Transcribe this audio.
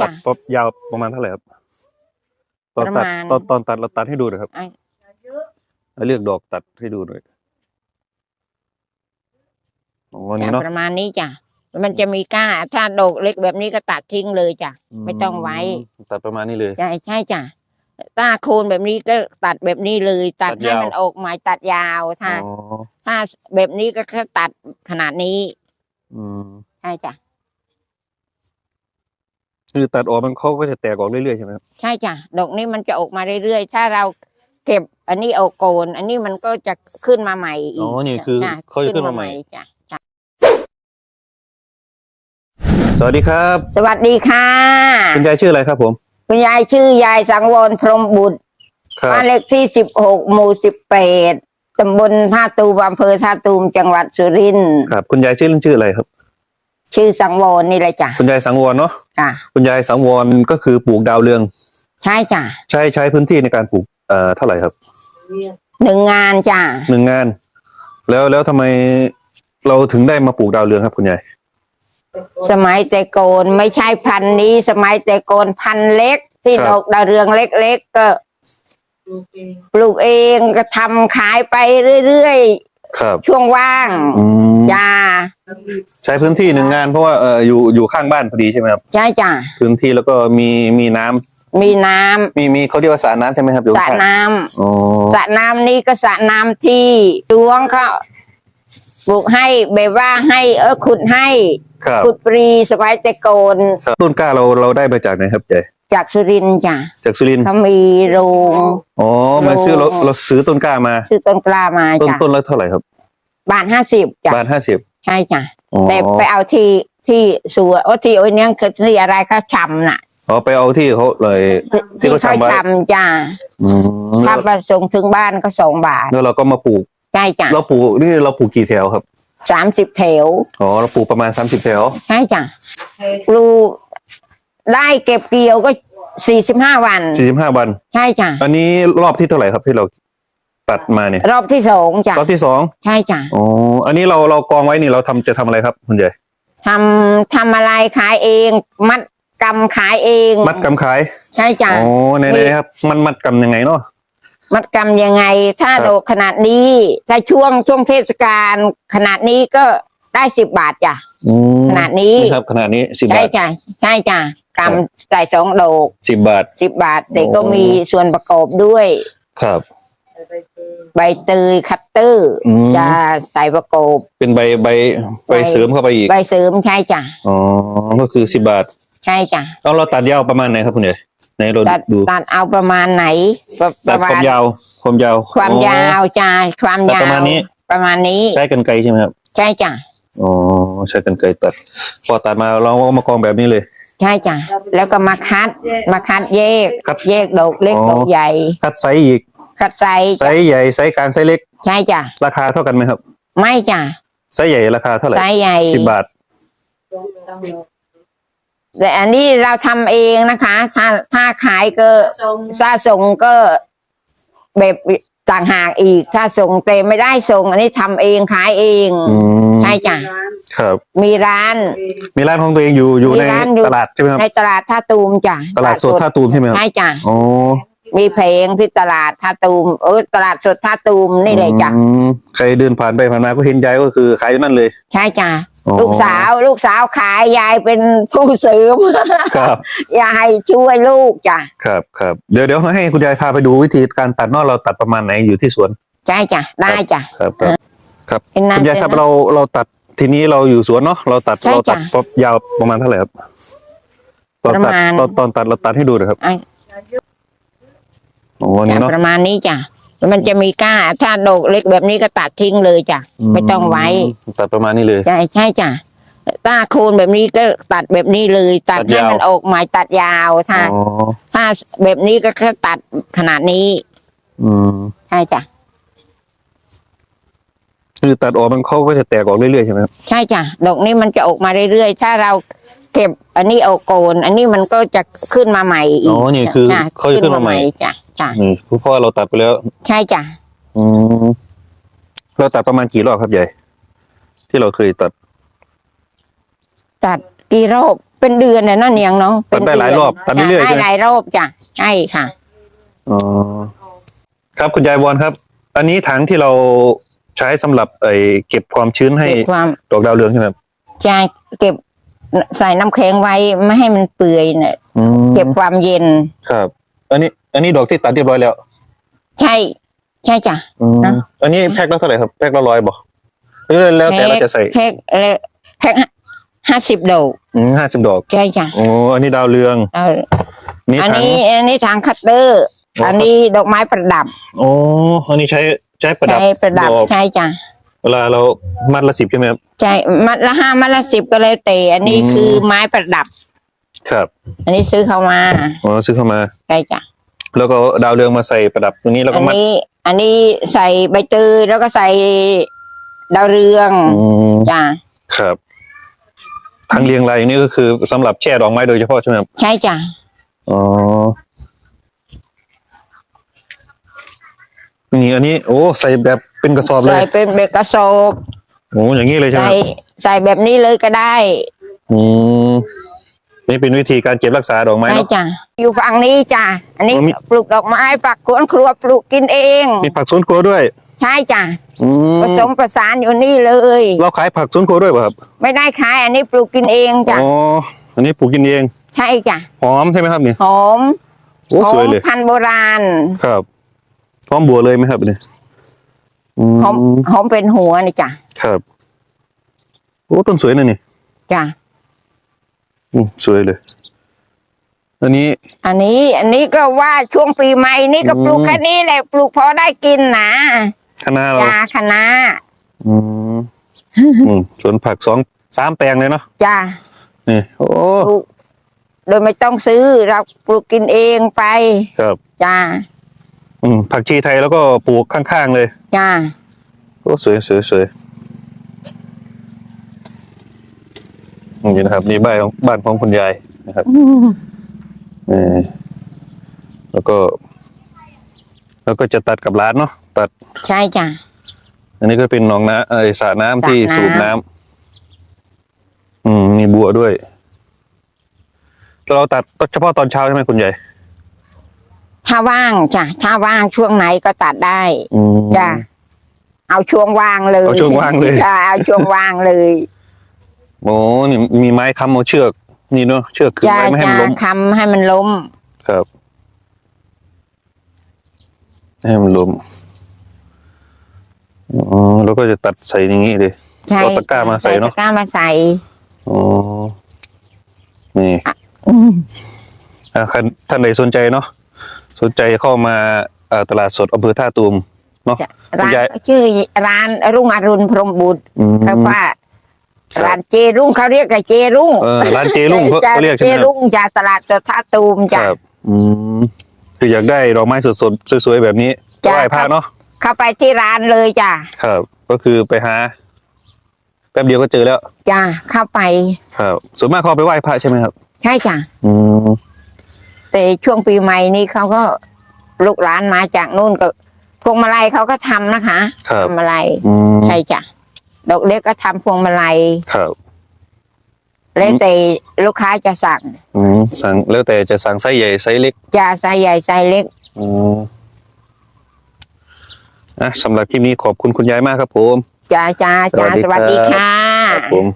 จ้ะตัดป๊บยาวประมาณเท่าไหร่ครับตอนประตัดมาณตอนตอนตัดเราตัดให้ดูหน่อยครับไอ้เอาเลือกดอกตัดให้ดูหน่อยอ๋อนี่จ้ะเนาะประมาณนี้จ้ะมันจะมีก้า ถ้าดอกเล็กแบบนี้ก็ตัดทิ้งเลยจ้ะไม่ต้องไว้มตัดประมาณนี้เลย ใช่ใช่จ้ะถ้าโคนแบบนี้ก็ตัดแบบนี้เลย ตัดตัดให้ยาวมันออกใหม่ตัดยาวถ้าอ๋อถ้าแบบนี้ก็แค่ตัดขนาดนี้ อืมใช่จ้ะ คือตัดออกมันเขาก็จะแตกออกเรื่อยๆใช่ไหมครับใช่จ้ะดอกนี้มันจะออกมาเรื่อยๆ ถ้าเราเก็บอันนี้เอาโกน อันนี้มันก็จะขึ้นมาใหม่อีกอ๋อนี่คือจ้ะเขาจะขึ้นมาใหม่ จ้ะจ้ะสวัสดีครับสวัสดีค่ะ คุณยายชื่ออะไรครับผมคุณยายชื่อยายสังวรพรหมบุตรครับบ้านเลขที่สิบหกหมู่สิบแปดตำบลท่าตูมอำเภอท่าตูมจังหวัดสุรินทร์ครับ คุณยายชื่อเล่นชื่ออะไรครับ ชื่อสังวรนี่เลยจ้ะคุณยายสังวรเนาะจ้ะคุณยายสังวรก็คือปลูกดาวเรือง ใช่จ้ะใช้ใช้พื้นที่ในการปลูกเอ่อเท่าไหร่ครับหนึ่งงานจ้ะหนึ่งงาน แล้วแล้วทำไมเราถึงได้มาปลูกดาวเรืองครับ คุณยายสมัยแต่โกนไม่ใช่พันธุ์นี้ สมัยแต่โกนพันธุ์เล็ก ที่ครับดอกดาวเรืองเล็ก ๆ ก็ปลูกเองก็ทำขายไปเรื่อย ครับๆช่วงว่างอืมจ้าใช้พื้นที่หนึ่งงานเพราะว่าเอออยู่อยู่ข้างบ้านพอดีใช่ไหมครับ ใช่จ้ะพื้นที่แล้วก็มีมีน้ำมีน้ำมีมีเขาเรียกว่าสระน้ำใช่ไหมครับอยู่สระข้างน้ำอ๋อสระน้ำนี่ก็สระน้ำที่ดวงเขาปลูกให้แบบว่าให้ เออขุดให้ ครับขุดฟรีสบายแต่โกน ครับต้นกล้าเราเราได้มาจากไหนครับยาย จากสุรินทร์จ้ะจากสุรินทร์เขามีโรงอ๋อมาซื้อเราโลเราซื้อต้นกล้ามา ซื้อต้นกล้ามาต้นจ้ะต้นละเท่าไหร่ครับบาทห้าสิบจ้ะบาทห้าสิบใช่จ้ะอ๋อแต่ไปเอาที่ที่สวนโอ้ที่โอ้ยเนี่ยคือที่อะไรเขาชำน่ะ อ๋อไปเอาที่เขาเลย ที่ที่เขาเขาชำไว้ชำจ้ะอืมถ้าประส่งถึงบ้านก็สองบาทแล้วเราก็มาปลูก ใช่จ้ะเราปลูกนี่เราปลูกกี่แถวครับ สามสิบแถวอ๋อเราปลูกประมาณสามสิบแถว ใช่จ้ะปลูก ได้เก็บเกี่ยวก็สี่สิบห้าวัน สี่สิบห้าวัน ใช่จ้ะอันนี้รอบที่เท่าไหร่ครับที่เราตัดมาเนี่ย รอบที่สองจ้ะรอบที่สองใช่จ้ะอ๋ออันนี้เราเรากองไว้นี่เราทำจะทำอะไรครับคุณยายทำทำอะไรขายเอง มัดกำขายเอง มัดกำขายใช่จ้ะอ๋อในมีในครับ มันมัดกำยังไงเนาะมัดกำยังไง ถ้าครับโดกขนาดนี้ ถ้าช่วงช่วงเทศกาลขนาดนี้ก็ ได้สิบบาทจ้ะอืมขนาดนี้ครับขนาดนี้สิบใช่บาทจ้ะใช่จ้ะครับกำใส่สองโดกสิบบาท สิบบาท แต่ก็โอ้มีส่วนประกอบด้วย ครับ ใบเตยคัตเตอร์อืม จะใส่ประกอบ เป็นใบใบใบใบ เสริมเข้าไปอีก ใบเสริมใช่จ้ะอ๋อ ก็คือสิบบาทใช่จ้ะเอาเราตัดยาวประมาณไหนครับคุณยายไหนเราตัดดูตัดเอาประมาณไหนประปตัดระความมาณยาวความยาวความอ๋อ ยาวจ้ะความตัดยาวประมาณนี้ ประมาณนี้ ใช้กันไกรใช่ไหมครับ ใช่จ้ะ อ๋อใช้กันไกรตัด พอตัดมาเราก็มากองแบบนี้เลย ใช่จ้ะแล้วก็มาคัดมาคัดแยกคัดแยกดอกเล็กอ๋อ ดอกใหญ่คัดไซส์อีกคัดไซส์ไซส์ใหญ่ไซส์กลางไซส์เล็ก ใช่จ้ะราคาเท่ากันไหมครับไม่จ้ะไซส์ใหญ่ราคาเท่าไหร่ไซส์ใหญ่สิบบาท แต่อันนี้เราทำเองนะคะ ถ้าถ้าขายก็ถ้าส่งก็แบบ ต่างหากอีก ถ้าส่งแต่ไม่ได้ส่ง อันนี้ทำเองขายเองอืมใช่จ้ะครับ มีร้าน มีร้านของตัวเองอยู่อยู่มีในร้านอยู่ ตลาดใช่ไหมครับ ในตลาดท่าตูมจ้ะตลาดสดท่าตูมใช่ไหมครับใช่จ้ะอ๋อมีเพลงที่ตลาดท่าตูมเออตลาดสดท่าตูมนี่เลยจ้ะอืมใครเดินผ่านไปผ่านมาก็เห็นยายก็คือขายอยู่นั่นเลย ใช่จ้ะอ๋อ ลูกสาว ลูกสาวขายยายเป็นผู้เสริมครับยายช่วยลูกจ้ะครับครับเดี๋ยวเดี๋ยวให้คุณยายพาไปดูวิธีการตัดเนอกเราตัดประมาณไหนอยู่ที่สวนใช่จ้ะได้จ้ะครับครับเป็นนั่นคุณยายครับเป็นนั่นเราเราตัดทีนี้เราอยู่สวนเนาะเราตัดใช่เราตัดจ้ะป๊บยาวประมาณเท่าไหร่ครับตอนประตัดมาณตอนตอนตัดเราตัดให้ดูหน่อยครับไอ้โอ้อันนี้จ้ะเนาะประมาณนี้จ้ะแล้ว มันจะมีก้า ถ้าดอกเล็กแบบนี้ก็ตัดทิ้งเลยจ้ะไม่ต้องไว้ตัดประมาณนี้เลยใช่ใช่จ้ะถ้าโคนแบบนี้ก็ตัดแบบนี้เลย ตัดตัดให้ยาวมันออกใหม่ตัดยาวถ้าอ๋อถ้าแบบนี้ก็แค่ตัดขนาดนี้ อืมใช่จ้ะคือตัดออกมันเขาก็จะแตกออกเรื่อยๆใช่ไหมครับใช่จ้ะดอกนี้มันจะออกมาเรื่อยๆถ้าเราเก็บอันนี้เอาโกน อันนี้มันก็จะขึ้นมาใหม่อีอ๋กอนี่คือจ้ะเขาจะขึ้นมาใหม่จ้ะ จ้ะนี่เพราะว่าเราตัดไปแล้ว ใช่จ้ะอืมเราตัดประมาณกี่รอบครับยายที่เราเคยตัด ตัดกี่รอบเป็นเดือนเลยเนาะเนียงเนาะตัดได้หลายรอบตัดเรื่อยๆได้ใช่ไหมหลายรอบจ้ะใช่ค่ะ อ๋อครับคุณยายบอลครับ อันนี้ถังที่เราใช้สำหรับไอ้เก็บความชื้นให้เก็บความดอกดาวเรืองใช่ไหมครับใช่เก็บใส่น้ำแข็งไว้ไม่ให้มันเปื่อยเนี่ยอืมเก็บความเย็น ครับ อันนี้ อันนี้ดอกที่ตัดเรียบร้อยแล้ว ใช่ ใช่จ้ะ อืมนะ อันนี้แพ็คละเท่าไหร่ครับแพ็คละร้อยบอกหรือแล้วแต่เราจะใส่แพ็คเอ่อแพ็คห้าสิบดอกห้าสิบดอกใช่จ้ะโอ้อันนี้ดาวเรืองเออนี่อันถัง นี้อันนี้ทางคัตเตอร์ โอ้ อันนี้ดอกไม้ประดับโอ้อันนี้ใช้ใช้ประดับใช่ประดับดอกใช่จ้ะเวลาเรามัดละสิบใช่ไหมครับ ใช่มัดละห้ามัดละสิบก็เลยเตะอันนี้อืม คือไม้ประดับ ครับอันนี้ซื้อเข้ามาอ๋อซื้อเข้ามา ใช่จ้ะ แล้วก็ดาวเรืองมาใส่ประดับตรงนี้แล้วอัก็นมัดนี้ อันนี้ใส่ใบเตยแล้วก็ใส่ดาวเรืองอืมจ้ะครับทางเรียงรายอย่างนี้ก็คือสำหรับแช่ดอกไม้โดยเฉพาะใช่ไหมครับใช่จ้ะอ๋อนี่อันนี้ โอ้ใส่แบบเป็นกระสอบเลใส่ยเป็นเบกกระสอบโอ้อย่างนี้เลยใช่ไหมใส่ครับใส่แบบนี้เลยก็ได้ อืม นี่เป็นวิธีการเก็บรักษาดอกไม้ใช่เนาะ จ้ะอยู่ฝั่งนี้จ้ะอันนี้อ๋อมี ปลูกดอกไม้ฝักสวนครัวปลูกกินเอง มีผักสวนครัวด้วยใช่จ้ะอืมผสมประสานอยู่นี่เลย เราขายผักสวนครัวด้วยป่ะครับไม่ได้ขายอันนี้ปลูกกินเองจ้ะอ๋ออันนี้ปลูกกินเองใช่จ้ะหอมใช่ไหมครับนี่หอมโอ้หอสวยมเลย พันธุ์โบราณครับหอมบัวเลยไหมครับเนี่ยอืมหอมหอมเป็นหัวนี่จ้ะครับโอ้ต้นสวยนะนี่จ้ะ อืมสวยเลย อันนี้ อันนี้ อันนี้ก็ว่าช่วงปีใหม่นี่ก็อืมปลูกแค่นี้แหละปลูกพอได้กินนะคณะเราจ้าคณะอืมอืมสวนผักสองสามแปลงเลยเนาะจ้านี่โอ้ปลูกโดยไม่ต้องซื้อเราปลูกกินเองไป ครับจ้าอืมผักชีไทยแล้วก็ปลูกข้างๆเลยจ้าโอ้สวยสวยสวย นี่นะครับนี่บ้านของบ้านของคุณยายนะครับนี่แล้วก็ แล้วก็จะตัดกับร้านเนาะตัดใช่จ้าอันนี้ก็เป็นหนองน้ำเออสระน้ำที่สระน้ำสูบน้ำอืม มีบัวด้วย เราตัดเฉพาะตอนเช้าใช่ไหมคุณใหญ่ ถ้าว่างจ้ะ ถ้าว่างช่วงไหนก็ตัดได้อืมจ้ะ เอาช่วงว่างเลย เอาช่วงว่างเลยจ้าเอาช่วงว่างเลย โอ้นี่มีไม้ค้ำเอาเชือก นี่เนาะเชือกขึงจ้าไว้ไม่ให้จ้ามันล้มคำให้มันล้ม ครับไม่ให้มันล้มอ๋อแล้วก็จะตัดใส่อย่างนี้เลยใช่เอาตะกร้ามาใส่เนอะตะกร้ามาใส่อ๋อนี่อืมอะท่านท่านใดสนใจเนาะสนใจเข้ามาเอ่อตลาดสดอำเภอท่าตูมเนาะคุณร้านยาย ชื่อร้านรุ่งอรุณพรหมบุตรอืมเขาว่าค รับร้านเจรุ่งเขาเรียกกันเจรุ่งเออร้านเจรุ่งเขาจ้ะเขาเรียกเจใช่ไหมครับรุ่งจากตลาดสดท่าตูมคจ้ะ รับอืมคืออยากได้ดอกไม้สดๆสวยๆแบบนี้จ้ะ ไหว้พระเนาะเข้าไปที่ร้านเลยจ้ะครับ ก็คือไปหา แป๊บเดียวก็เจอแล้ว จ้ะเข้าไปครับส่วนมากเขาเอาไปไหว้พระใช่ไหมครับ ใช่จ้ะอืมแต่ช่วงปีใหม่นี้เขาก็ลูกหลานมาจากนู่นก็พวงมาลัยเขาก็ทำนะคะครับพวงมาลัยอืมใช่จ้ะ ดอกเล็กก็ทำพวงมาลัยครับแล้วแต่ลูกค้าจะสั่งอืมสั่งแล้วแต่จะสั่งไส้ใหญ่ไส้เล็กจะไซส์ใหญ่ไซส์เล็ก อืมอะสำหรับคลิปนี้ขอบคุณคุณยายมากครับผม จ้าจ้าจ้าสวัสดีสวัสดีครับค่ะครับผม